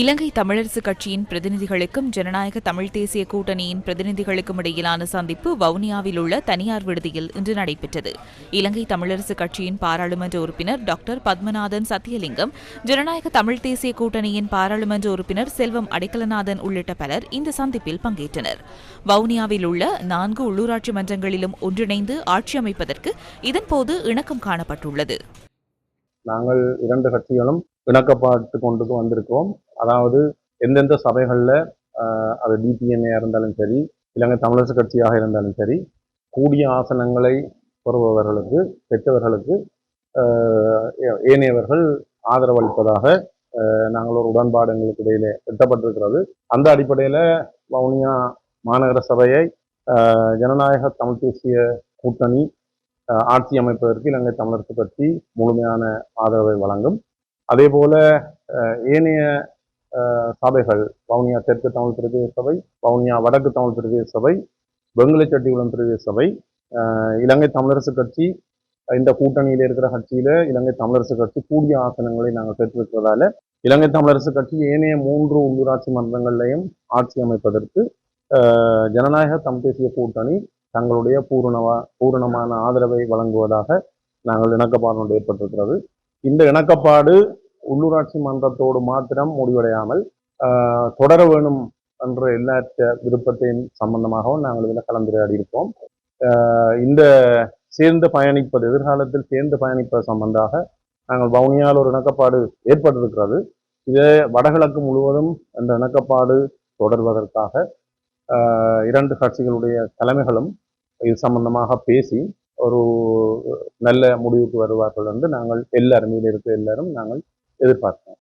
இலங்கை தமிழரசு கட்சியின் பிரதிநிதிகளுக்கும் ஜனநாயக தமிழ் தேசிய கூட்டணியின் பிரதிநிதிகளுக்கும் இடையிலான சந்திப்பு வவுனியாவில் உள்ள தனியார் விடுதியில் இன்று நடைபெற்றது. இலங்கை தமிழரசு கட்சியின் பாராளுமன்ற உறுப்பினர் டாக்டர் பத்மநாதன் சத்தியலிங்கம் ஜனநாயக தமிழ் தேசிய கூட்டணியின் பாராளுமன்ற உறுப்பினர் செல்வம் அடைக்கலநாதன் உள்ளிட்ட பலர் இந்த சந்திப்பில் பங்கேற்றனர். வவுனியாவில் உள்ள நான்கு உள்ளூராட்சி மன்றங்களிலும் ஒன்றிணைந்து ஆட்சி அமைப்பதற்கு இதன்போது இணக்கம் காணப்பட்டுள்ளது. நாங்கள் இரண்டு கட்சிகளும் இணக்கப்பாட்டு கொண்டு வந்திருக்கோம் அதாவது எந்தெந்த சபைகளில் அது டிபிஎன்ஏ இருந்தாலும் சரி இலங்கை தமிழரசு கட்சியாக இருந்தாலும் சரி கூடிய ஆசனங்களை பெறுபவர்களுக்கு பெற்றவர்களுக்கு ஏ- ஏனையவர்கள் ஆதரவளிப்பதாக நாங்கள் ஒரு உடன்பாடு எங்களுக்கு இடையிலே எட்டப்பட்டிருக்கிறது. அந்த அடிப்படையில் வவுனியா மாநகர சபையை ஜனநாயக தமிழ் தேசிய கூட்டணி ஆட்சி அமைப்பதற்கு இலங்கை தமிழரசு கட்சி முழுமையான ஆதரவை வழங்கும். அதே போல ஏனைய சபைகள் வவுனியா தெற்கு தமிழ் பிரதேச சபை வவுனியா வடக்கு தமிழ் பிரதேச சபை வெங்கலச்சட்டிகுளம் பிரதேச சபை இலங்கை தமிழரசு கட்சி இந்த கூட்டணியில் இருக்கிற கட்சியில இலங்கை தமிழரசு கட்சி கூடிய ஆசனங்களை நாங்கள் பெற்றிருக்கிறதால இலங்கை தமிழரசு கட்சி ஏனைய மூன்று உள்ளூராட்சி மன்றங்களையும் ஆட்சி அமைப்பதற்கு ஜனநாயக தமிழ் தேசிய கூட்டணி தங்களுடைய பூரணவா பூரணமான ஆதரவை வழங்குவதாக நாங்கள் இணக்கப்பாடு ஏற்பட்டிருக்கிறது. இந்த இணக்கப்பாடு உள்ளூராட்சி மன்றத்தோடு மாத்திரம் முடிவடையாமல் தொடர வேணும் என்ற எல்லாற்ற விருப்பத்தையும் சம்பந்தமாகவும் நாங்கள் இதில் கலந்துரையாடி இருப்போம் இந்த சேர்ந்து பயணிப்பது எதிர்காலத்தில் சேர்ந்து பயணிப்பது சம்பந்தமாக நாங்கள் வவுனியால் ஒரு இணக்கப்பாடு ஏற்பட்டிருக்கிறது. இது வடகிழக்கு முழுவதும் அந்த இணக்கப்பாடு தொடர்வதற்காக இரண்டு கட்சிகளுடைய தலைமைகளும் இது சம்பந்தமாக பேசி ஒரு நல்ல முடிவுக்கு வருவார்கள் என்று நாங்கள் எல்லாரும் இருக்க எல்லாரும் நாங்கள் எதிர்பார்க்கிறோம்